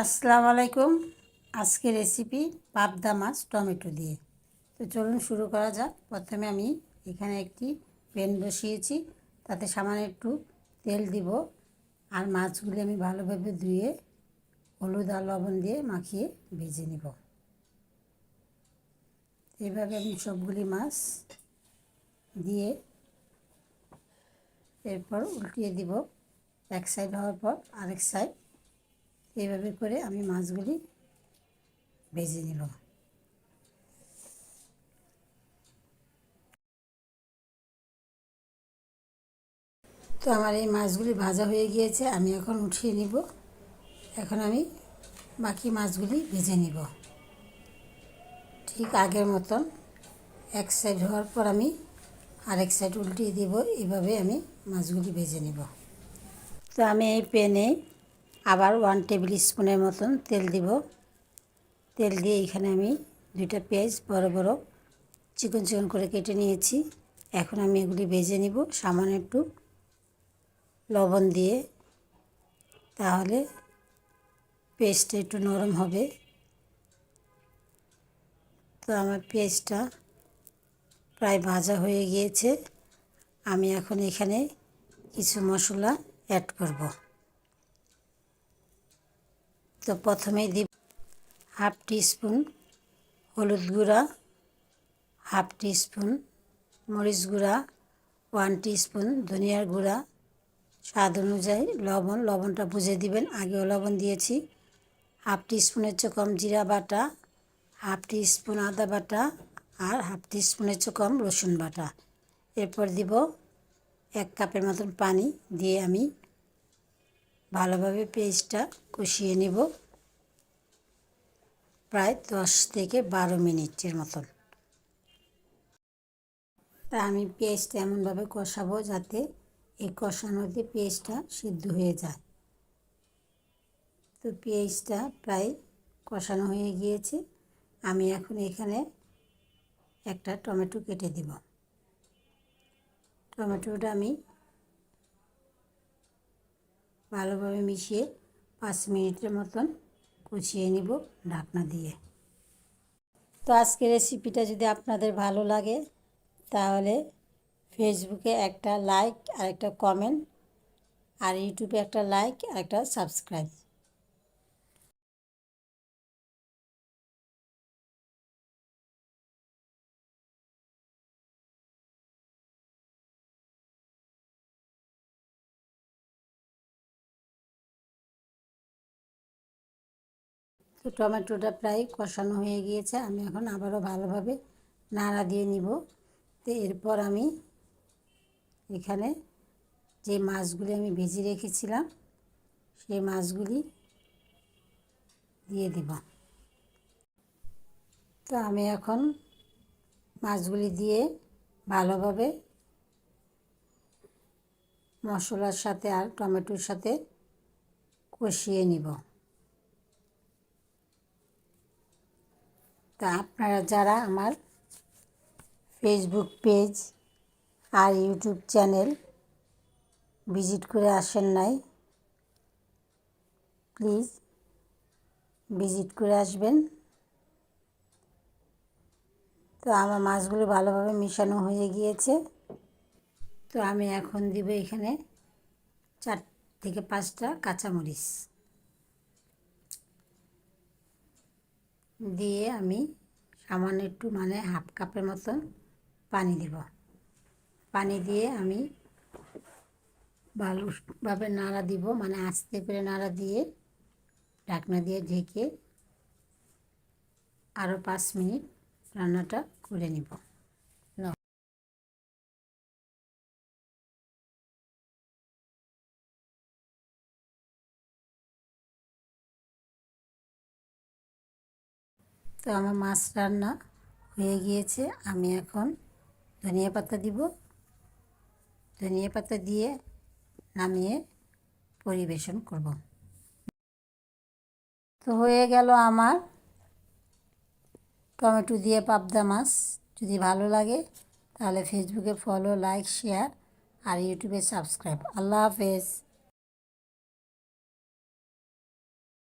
আসসালামু আলাইকুম। আজকে রেসিপি পাবদা মাছ টমেটো দিয়ে। তো চলুন শুরু করা যাক। প্রথমে আমি এখানে একটি প্যান বসিয়েছি। তাতে সামান্য একটু তেল দিব। আর মাছগুলি আমি ভালোভাবে ধুয়ে হলুদ আর লবণ দিয়ে মাখিয়ে ভেজে নিব। এইভাবে আমি সবগুলি মাছ দিয়ে এরপর উল্টিয়ে দিব। এক সাইড হওয়ার পর আরেক সাইড এইভাবে করে আমি মাছগুলি ভেজে নিব। তো আমার এই মাছগুলি ভাজা হয়ে গিয়েছে, আমি এখন উঠিয়ে নিব। এখন আমি বাকি মাছগুলি ভেজে নিব। ঠিক আগের মতন এক সাইড হওয়ার পর আমি আরেক সাইড উল্টিয়ে দিব, এভাবে আমি মাছগুলি ভেজে নিব। তো আমি এই প্যানে আবার ওয়ান টেবিল স্পুনের মতন তেল দিব। তেল দিয়ে এখানে আমি দুইটা পেঁয়াজ বড় বড় চিকন চিকন করে কেটে নিয়েছি। এখন আমি এগুলি ভেজে নিব সামান্য একটু লবণ দিয়ে। তাহলে পেস্টটা একটু নরম হবে। তো আমার পেঁয়াজটা প্রায় ভাজা হয়ে গিয়েছে। আমি এখন এখানে কিছু মশলা অ্যাড করব। তো প্রথমেই দিব হাফ টিস্পুন হলুদ গুঁড়া, হাফ টিস্পুন মরিচ গুঁড়া, ওয়ান টিস্পুন ধনিয়ার গুঁড়া। স্বাদ অনুযায়ী লবণ, লবণটা বুঝে দিবেন, আগেও লবণ দিয়েছি। হাফ টিস্পুনের চেয়ে কম জিরা বাটা, হাফ টিস্পুন আদা বাটা আর হাফ টিস্পুনের চেয়ে কম রসুন বাটা। এরপর দিব এক কাপের মতন পানি দিয়ে আমি ভালোভাবে পেস্টটা কষিয়ে নেব। প্রায় দশ থেকে বারো মিনিটের মতন। তা আমি পেস্টটা এমনভাবে কষাবো যাতে এই কষানোতে পেঁয়াজটা সিদ্ধ হয়ে যায়। তো পেঁয়াজটা প্রায় কষানো হয়ে গিয়েছে। আমি এখন এখানে একটা টমেটো কেটে দেব। টমেটোটা আমি ভালোভাবে মিশিয়ে পাঁচ মিনিটের মতন কুচিয়ে নিব ঢাকনা দিয়ে। তো আজকের রেসিপিটা যদি আপনাদের ভালো লাগে, তাহলে ফেসবুকে একটা লাইক আর একটা কমেন্ট আর ইউটিউবে একটা লাইক আর একটা সাবস্ক্রাইব তো টমেটোটা প্রায় কষানো হয়ে গিয়েছে, আমি এখন আবারও ভালোভাবে নাড়া দিয়ে নিব। তো এরপর আমি এখানে যে মাছগুলি আমি ভেজে রেখেছিলাম, সেই মাছগুলি দিয়ে দেব। তো আমি এখন মাছগুলি দিয়ে ভালোভাবে মশলার সাথে আর টমেটোর সাথে কষিয়ে নিব। তা আপনারা যারা আমার ফেসবুক পেজ আর ইউটিউব চ্যানেল ভিজিট করে আসেন নাই প্লিজ ভিজিট করে আসবেন। তো আমার মাছগুলো ভালোভাবে মিশানো হয়ে গিয়েছে। তো আমি এখন দিব এখানে চার থেকে পাঁচটা কাঁচামরিচ। দিয়ে আমি সামান্য একটু মানে হাফ কাপের মতন পানি দেব। পানি দিয়ে আমি ভালোভাবে নাড়া দিব মানে আস্তে করে নাড়া দিয়ে ঢাকনা দিয়ে ঢেকে আরও পাঁচ মিনিট রান্নাটা করে নিব। তো আমার মাছ রান্না হয়ে গিয়েছে। আমি এখন ধনিয়া পাতা দিব। ধনিয়া পাতা দিয়ে নামিয়ে পরিবেশন করব। তো হয়ে গেল আমার টমেটো দিয়ে পাবদা মাছ। যদি ভালো লাগে তাহলে ফেসবুকে ফলো, লাইক, শেয়ার আর ইউটিউবে সাবস্ক্রাইব। আল্লাহ হাফেজ।